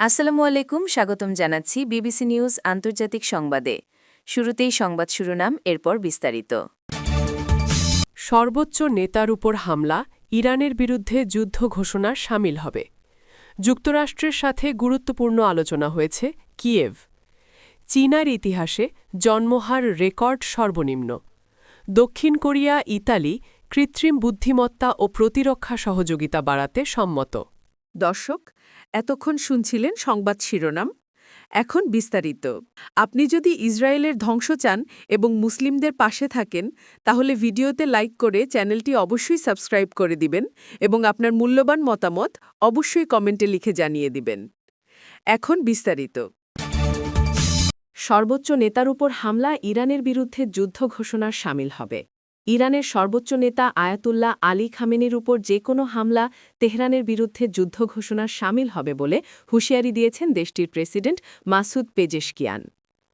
আসসালামু আলাইকুম, স্বাগতম জানাচ্ছি বিবিসি নিউজ আন্তর্জাতিক সংবাদে। শুরুতেই সংবাদ শিরোনাম, এরপর বিস্তারিত। সর্বোচ্চ নেতার উপর হামলা, ইরানের বিরুদ্ধে যুদ্ধ ঘোষণা সামিল হবে। যুক্তরাষ্ট্রের সাথে গুরুত্বপূর্ণ আলোচনা হয়েছে কিয়েভ। চীনার ইতিহাসে জন্মহার রেকর্ড সর্বনিম্ন। দক্ষিণ কোরিয়া, ইতালি কৃত্রিম বুদ্ধিমত্তা ও প্রতিরক্ষা সহযোগিতা বাড়াতে সম্মত। দর্শক, এতক্ষণ শুনছিলেন সংবাদ শিরোনাম। এখন বিস্তারিত। আপনি যদি ইসরায়েলের ধ্বংস চান এবং মুসলিমদের পাশে থাকেন, তাহলে ভিডিওতে লাইক করে চ্যানেলটি অবশ্যই সাবস্ক্রাইব করে দিবেন এবং আপনার মূল্যবান মতামত অবশ্যই কমেন্টে লিখে জানিয়ে দিবেন। এখন বিস্তারিত। সর্বোচ্চ নেতার উপর হামলা ইরানের বিরুদ্ধে যুদ্ধ ঘোষণার সামিল হবে। ইরানের সর্বোচ্চ নেতা আয়াতুল্লাহ আলী খামেনির উপর যে কোনো হামলা তেহরানের বিরুদ্ধে যুদ্ধ ঘোষণার সামিল হবে বলে হুঁশিয়ারি দিয়েছেন দেশটির প্রেসিডেন্ট মাসুদ পেজেশকিয়ান।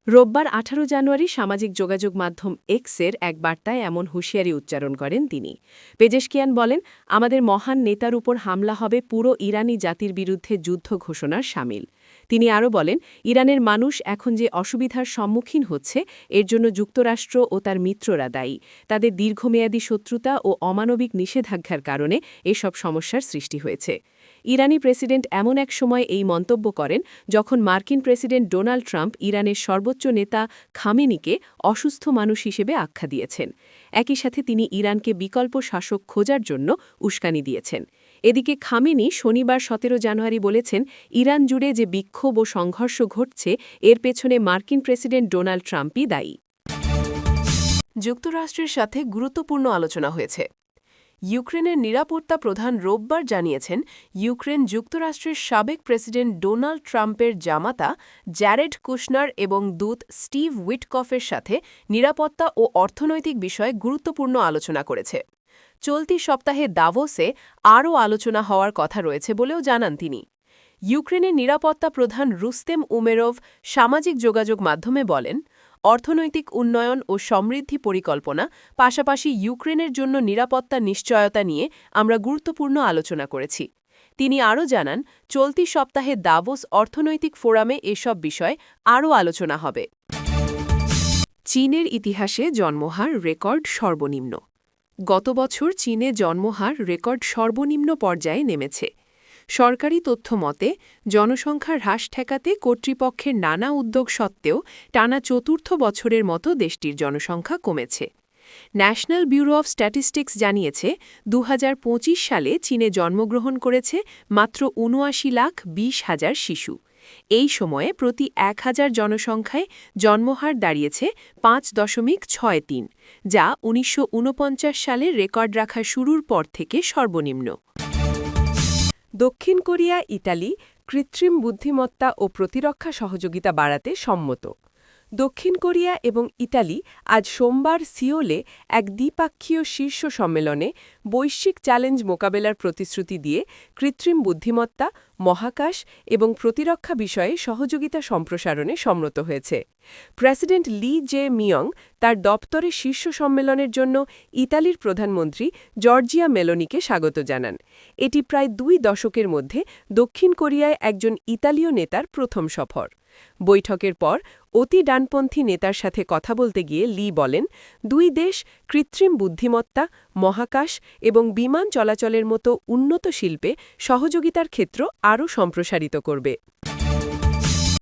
রোববার ১৮ জানুয়ারি সামাজিক যোগাযোগ মাধ্যম এক্সের এক বার্তায় এমন হুঁশিয়ারি উচ্চারণ করেন তিনি। পেজেশকিয়ান বলেন, আমাদের মহান নেতার উপর হামলা হবে পুরো ইরানি জাতির বিরুদ্ধে যুদ্ধ ঘোষণার সামিল। তিনি আরও বলেন, ইরানের মানুষ এখন যে অসুবিধার সম্মুখীন হচ্ছে, এর জন্য যুক্তরাষ্ট্র ও তার মিত্ররা দায়ী। তাদের দীর্ঘমেয়াদী শত্রুতা ও অমানবিক নিষেধাজ্ঞার কারণে এসব সমস্যার সৃষ্টি হয়েছে। ইরানি প্রেসিডেন্ট এমন এক সময় এই মন্তব্য করেন, যখন মার্কিন প্রেসিডেন্ট ডোনাল্ড ট্রাম্প ইরানের সর্বোচ্চ নেতা খামেনিকে অসুস্থ মানুষ হিসেবে আখ্যা দিয়েছেন। একই সাথে তিনি ইরানকে বিকল্প শাসক খোঁজার জন্য উস্কানি দিয়েছেন। এদিকে খামেনি শনিবার সতেরো জানুয়ারি বলেছেন, ইরান জুড়ে যে বিক্ষোভ ও সংঘর্ষ ঘটছে, এর পেছনে মার্কিন প্রেসিডেন্ট ডোনাল্ড ট্রাম্পই দায়ী। যুক্তরাষ্ট্রের সাথে গুরুত্বপূর্ণ আলোচনা হয়েছে। ইউক্রেনের নিরাপত্তা প্রধান রোববার জানিয়েছেন, ইউক্রেন যুক্তরাষ্ট্রের সাবেক প্রেসিডেন্ট ডোনাল্ড ট্রাম্পের জামাতা জ্যারেড কুশনার এবং দূত স্টিভ উইটকফের সাথে নিরাপত্তা ও অর্থনৈতিক বিষয়ে গুরুত্বপূর্ণ আলোচনা করেছে। চলতি সপ্তাহে দাভোসে আরও আলোচনা হওয়ার কথা রয়েছে বলেও জানান তিনি। ইউক্রেনের নিরাপত্তা প্রধান রুস্তেম উমেরভ সামাজিক যোগাযোগ মাধ্যমে বলেন, অর্থনৈতিক উন্নয়ন ও সমৃদ্ধি পরিকল্পনা, পাশাপাশি ইউক্রেনের জন্য নিরাপত্তা নিশ্চয়তা নিয়ে আমরা গুরুত্বপূর্ণ আলোচনা করেছি। তিনি আরও জানান, চলতি সপ্তাহে দাভোস অর্থনৈতিক ফোরামে এসব বিষয় আরও আলোচনা হবে। চীনের ইতিহাসে জন্মহার রেকর্ড সর্বনিম্ন। গত বছর চীনে জন্মহার রেকর্ড সর্বনিম্ন পর্যায়ে নেমেছে। সরকারি তথ্য মতে, জনসংখ্যার হ্রাস ঠেকাতে কর্তৃপক্ষের নানা উদ্যোগ সত্ত্বেও টানা চতুর্থ বছরের মতো দেশটির জনসংখ্যা কমেছে। ন্যাশনাল ব্যুরো অব স্ট্যাটিস্টিক্স জানিয়েছে দু হাজার পঁচিশ সালে চীনে জন্মগ্রহণ করেছে মাত্র উনআশি লাখ বিশ হাজার শিশু। এই সময়ে প্রতি এক হাজার জনসংখ্যায় জন্মহার দাঁড়িয়েছে পাঁচ দশমিক ছয় তিন, যা উনিশশো ঊনপঞ্চাশ সালে রেকর্ড রাখা শুরুর পর থেকে সর্বনিম্ন। দক্ষিণ কোরিয়া, ইতালি কৃত্রিম বুদ্ধিমত্তা ও প্রতিরক্ষা সহযোগিতা বাড়াতে সম্মত। দক্ষিণ কোরিয়া এবং ইতালি আজ সোমবার সিওলে এক দ্বিপাক্ষীয় শীর্ষ সম্মেলনে বৈশ্বিক চ্যালেঞ্জ মোকাবেলার প্রতিশ্রুতি দিয়ে কৃত্রিম বুদ্ধিমত্তা, মহাকাশ এবং প্রতিরক্ষা বিষয়ে সহযোগিতা সম্প্রসারণে সম্মত হয়েছে। প্রেসিডেন্ট লি জে মিয়ং তার দপ্তরে শীর্ষ সম্মেলনের জন্য ইতালির প্রধানমন্ত্রী জর্জিয়া মেলোনিকে স্বাগত জানান। এটি প্রায় দুই দশকের মধ্যে দক্ষিণ কোরিয়ায় একজন ইতালীয় নেতার প্রথম সফর। বৈঠকের পর অতি ডানপন্থী নেতার সাথে কথা বলতে গিয়ে লি বলেন, দুই দেশ কৃত্রিম বুদ্ধিমত্তা, মহাকাশ এবং বিমান চলাচলের মতো উন্নত শিল্পে সহযোগিতার ক্ষেত্র আরও সম্প্রসারিত করবে।